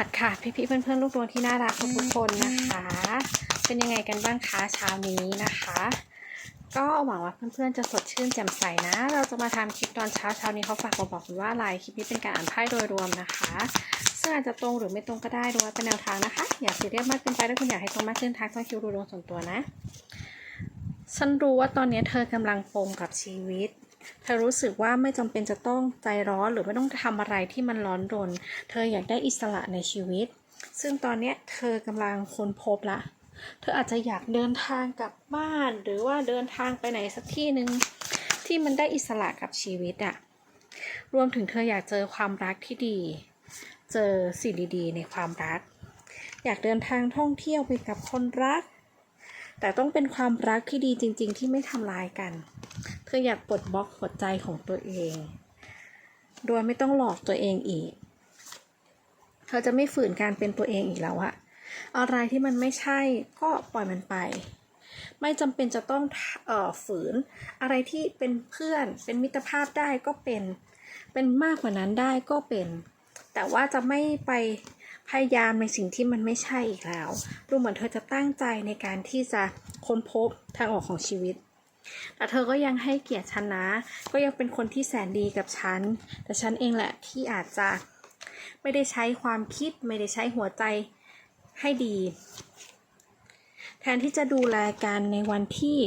วัสดีค่ะพี่ๆเพื่อนๆลูกดวงที่น่ารักทุกคนนะคะ เป็นยังไงกันบ้างคะเช้านี้นะคะ ก็หวังว่าเพื่อนๆจะสดชื่นแจ่มใสนะ เราจะมาทำคลิปตอนเช้าเช้านี้เขาฝากมาบอกคุณว่าอะไรคลิปนี้เป็นการอ่านไพ่โดยรวมนะคะซึ่งอาจจะตรงหรือไม่ตรงก็ได้ดูไว้เป็นแนวทางนะคะ อย่าซีเรียสมากเกินไปถ้าคุณอยากให้ตรงมากขึ้นทักต้องคิวดูดวงส่วนตัวนะ ฉันรู้ว่าตอนนี้เธอกำลังปมกับชีวิต เธอรู้สึกว่าไม่จำเป็นจะต้องใจร้อนหรือไม่ต้องทำอะไรที่มันร้อนรน เธออยากได้อิสระในชีวิต ซึ่งตอนเนี้ยเธอกำลังค้นพบละ เธออาจจะอยากเดินทางกลับบ้าน หรือว่าเดินทางไปไหนสักที่หนึ่งที่มันได้อิสระกับชีวิตอะรวมถึงเธออยากเจอความรักที่ดี เจอสิ่งดีๆ ในความรัก อยากเดินทางท่องเที่ยวไปกับคนรัก แต่ต้องเป็นความรักที่ดีจริง ๆ ที่ไม่ทำลายกัน เธออยากปลดบล็อกหัวใจของตัวเอง โดยไม่ต้องหลอกตัวเองอีก เธอจะไม่ฝืนการเป็นตัวเองอีกแล้วอะอะไรที่มันไม่ใช่ก็ปล่อยมันไป ไม่จำเป็นจะต้องเอ่อฝืน อะไรที่เป็นเพื่อน เป็นมิตรภาพได้ก็เป็น เป็นมากกว่านั้นได้ก็เป็น แต่ว่าจะไม่ไปพยายามในสิ่งที่มันไม่ใช่อีกแล้ว ดูเหมือนเธอจะตั้งใจในการที่จะค้นพบทางออกของชีวิต แต่เธอก็ยังให้เกียรติฉันนะ ก็ยังเป็นคนที่แสนดีกับฉัน แต่ฉันเองแหละที่อาจจะไม่ได้ใช้ความคิดไม่ได้ใช้หัวใจให้ดี แทนที่จะดูแลกันในวันที่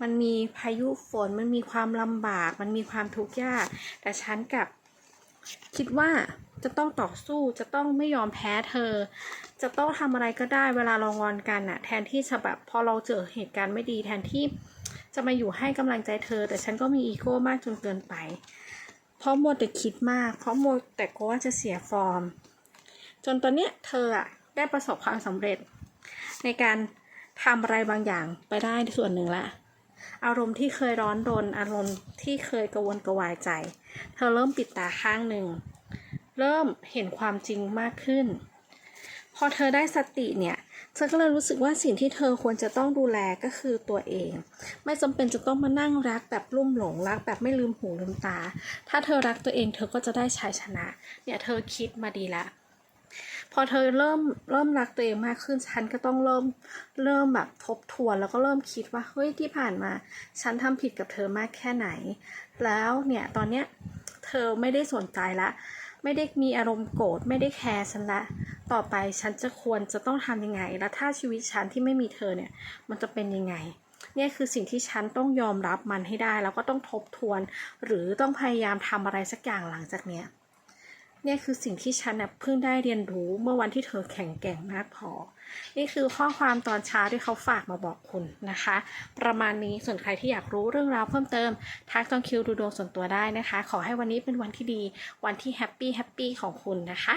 มันมีพายุฝน มันมีความลำบาก มันมีความทุกข์ยาก แต่ฉันกับคิดว่าจะต้องต่อสู้ จะต้องไม่ยอมแพ้เธอ จะต้องทำอะไรก็ได้เวลาเรางอนกันอะแทนที่จะแบบพอเราเจอเหตุการณ์ไม่ดีแทนที่ จะมาอยู่ให้กำลังใจเธอ แต่ฉันก็มีอีโก้มากจนเกินไป เพราะมัวแต่คิดมาก เพราะมัวแต่กลัวว่าจะเสียฟอร์ม จนตอนเนี้ยเธออะได้ประสบความสำเร็จ ในการทำอะไรบางอย่างไปได้ส่วนหนึ่งละอารมณ์ที่เคยร้อนรนอารมณ์ที่เคยกระวนกระวายใจ เธอเริ่มปิดตาข้างหนึ่ง เริ่มเห็นความจริงมากขึ้น พอเธอได้สติเนี่ย เธอก็เลยรู้สึกว่าสิ่งที่เธอควรจะต้องดูแลก็คือตัวเอง ไม่จำเป็นจะต้องมานั่งรักแบบลุ่มหลงรักแบบไม่ลืมหูลืมตา ถ้าเธอรักตัวเองเธอก็จะได้ชัยชนะ เนี่ยเธอคิดมาดีล้วพอเธอเริ่มเริ่มรักตัวเองมากขึ้น ฉันก็ต้องเริ่มเริ่มแบบทบทวนแล้วก็เริ่มคิดว่าเฮ้ยที่ผ่านมา ฉันทำผิดกับเธอมากแค่ไหน แล้วเนี่ยตอนเนี้ยเธอไม่ได้สนใจละ ไม่ได้มีอารมณ์โกรธไม่ได้แคร์ฉันละ ต่อไปฉันจะควรจะต้องทำยังไง แล้วถ้าชีวิตฉันที่ไม่มีเธอเนี่ย มันจะเป็นยังไงเนี่ยคือสิ่งที่ฉันต้องยอมรับมันให้ได้ แล้วก็ต้องทบทวน หรือต้องพยายามทำอะไรสักอย่างหลังจากเนี้ย เนี่ยคือสิ่งที่ฉันนะเพิ่งได้เรียนรู้เมื่อวันที่เธอแข็งแกร่งมากพอ นี่คือข้อความตอนเช้าที่เขาฝากมาบอกคุณนะคะ ประมาณนี้ส่วนใครที่อยากรู้เรื่องราวเพิ่มเติมทักจองคิวดูดวงส่วนตัวได้นะคะ ขอให้วันนี้เป็นวันที่ดี วันที่แฮปปี้แฮปปี้ของคุณนะคะ